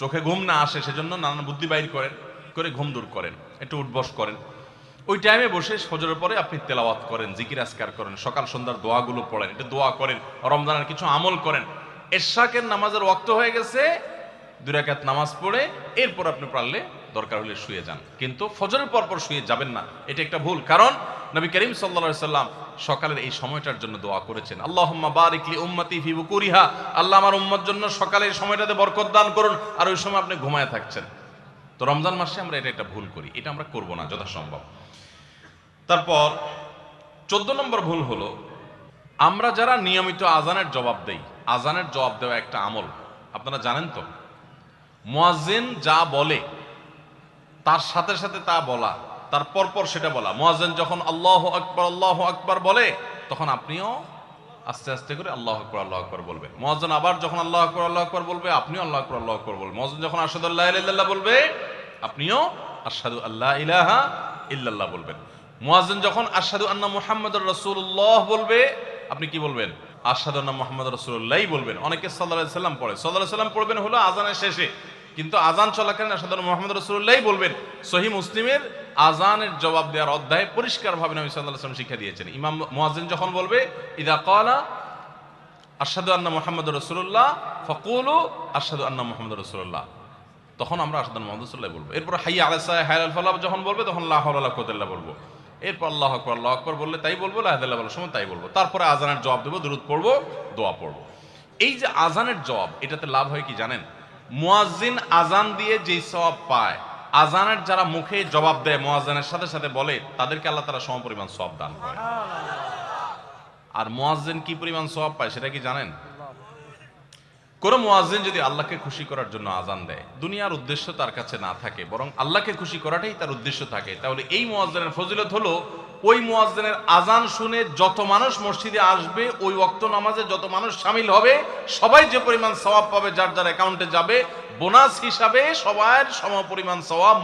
চোখে ঘুম না আসে সেজন্য নানান বুদ্ধি বাইর করেন, করে ঘুম দূর করেন, একটু উঠবস করেন। ওই টাইমে বসে সজরের পরে আপনি তেলাওয়াত করেন, জিকির আসকার করেন, সকাল সন্ধ্যার দোয়াগুলো পড়েন, একটু দোয়া করেন, রমজানের কিছু আমল করেন। এরশাকের নামাজের ওয়াক্ত হয়ে গেছে, দুই রাকাত নামাজ পড়ে, এরপর আপনি পারলে দরকার হলে শুয়ে যান। কিন্তু ফজরের পর পর শুয়ে যাবেন না, এটা একটা ভুল। কারণ নবী করিম সাল্লা সাল্লাম সকালের এই সময়টার জন্য দোয়া করেছেন। আল্লাহুম্মা বারিকলি উম্মতি ফি বুকুরিহা। আল্লাহ আমার উম্মত জন্য সকালে এই সময়টাতে বরকত দান করুন আর ওই সময় আপনি ঘুমায় থাকছেন। তো রমজান মাসে আমরা এটা একটা ভুল করি, এটা আমরা করব না যথাসম্ভব। তারপর চোদ্দ নম্বর ভুল হলো, আমরা যারা নিয়মিত আজানের জবাব দেই, আজানের জবাব দেওয়া একটা আমল। আপনারা জানেন তো? মুয়াজ্জিন যা বলে, তার সাথে সাথে তা বলা তার পরপর সেটা বলা। মুয়াজ্জিন যখন আল্লাহ আকবার, আল্লাহ আকবর বলে, তখন আপনিও আস্তে আস্তে করে আল্লাহ আকবর আল্লাহ আকবর বলবে মুয়াজ্জিন আবার যখন আল্লাহ আকবর আল্লাহ আকবর বলবে, আপনিও আল্লাহ আকবর আল্লাহ আকবর বলবে মুয়াজ্জিন যখন আশহাদু আল্লাহ বলবে, আপনিও আশহাদু আল্লাহ ইলাহা ইল্লাল্লাহ বলবেন। মুয়াজ্জিন যখন আশহাদু আন্না মুহাম্মাদুর রসুল্লাহ বলবে, আপনি কি বলবেন? আশহাদু আন্না মুহাম্মাদুর রাসূলুল্লাহই বলবেন। অনেকে আলাইহি সাল্লাম পড়ে। আলাইহি সাল্লাম পড়বেন হলো আজানের শেষে। কিন্তু আজান চলাকালীন আশহাদু মোহাম্মদ রাসূলুল্লাহই বলবেন সহি মুসলিমের আজানের জবাব দেওয়ার অধ্যায়ে পরিষ্কারভাবে নবী সাল্লাম শিক্ষা দিয়েছেন। ইমাম মুয়াজ্জিন যখন বলবে, ইদা ক্বালা আশহাদু আন্না মোহাম্মদ রসুল্লাহ ফাকুলু আশহাদু আন্না মোহাম্মদ রসুল্লাহ তখন আমরা আশহাদু আন্না মুহাম্মাদুর রাসূলুল্লাহ বলব। এরপর হাইয়া আলা সালাহ হায়াল আল ফালাহ যখন বলবে, তখন লা হাওলা ওয়ালা বলব। এরপর আল্লাহ আকবর আল্লাহ আকবর বললে তাই বলব লাহাদাল্লাহ বলার সময় তাই বলব। তারপরে আজানের জবাব দেবো দূরত পড়ব, দোয়া পড়ব। এই যে আজানের জবাব, এটাতে লাভ হয় কি জানেন? মুয়াজ্জিন আজান দিয়ে যেই সওয়াব পায় আজানের যারা মুখে জবাব দেয় মোয়াজানের সাথে সাথে বলে তাদেরকে আল্লাহ তারা সমপরিমাণ সব দান করে আর মোয়াজিন কি পরিমাণ সব পায় সেটা কি জানেন? কোন মোয়াজিন যদি আল্লাহকে খুশি করার জন্য আজান দেয়, দুনিয়ার উদ্দেশ্য তার কাছে না থাকে, বরং আল্লাহকে খুশি করাটাই তার উদ্দেশ্য থাকে, তাহলে এই মুয়াজ্জিনের ফজিলত হলো, ওই মুয়াজ্জিনের আজান শুনে যত মানুষ মসজিদে আসবে, ওই অক্ত নামাজে যত মানুষ সামিল হবে, সবাই যে পরিমাণ সওয়াব পাবে, যার যার অ্যাকাউন্টে যাবে, বোনাস হিসাবে সবার সম পরিমাণ সওয়াব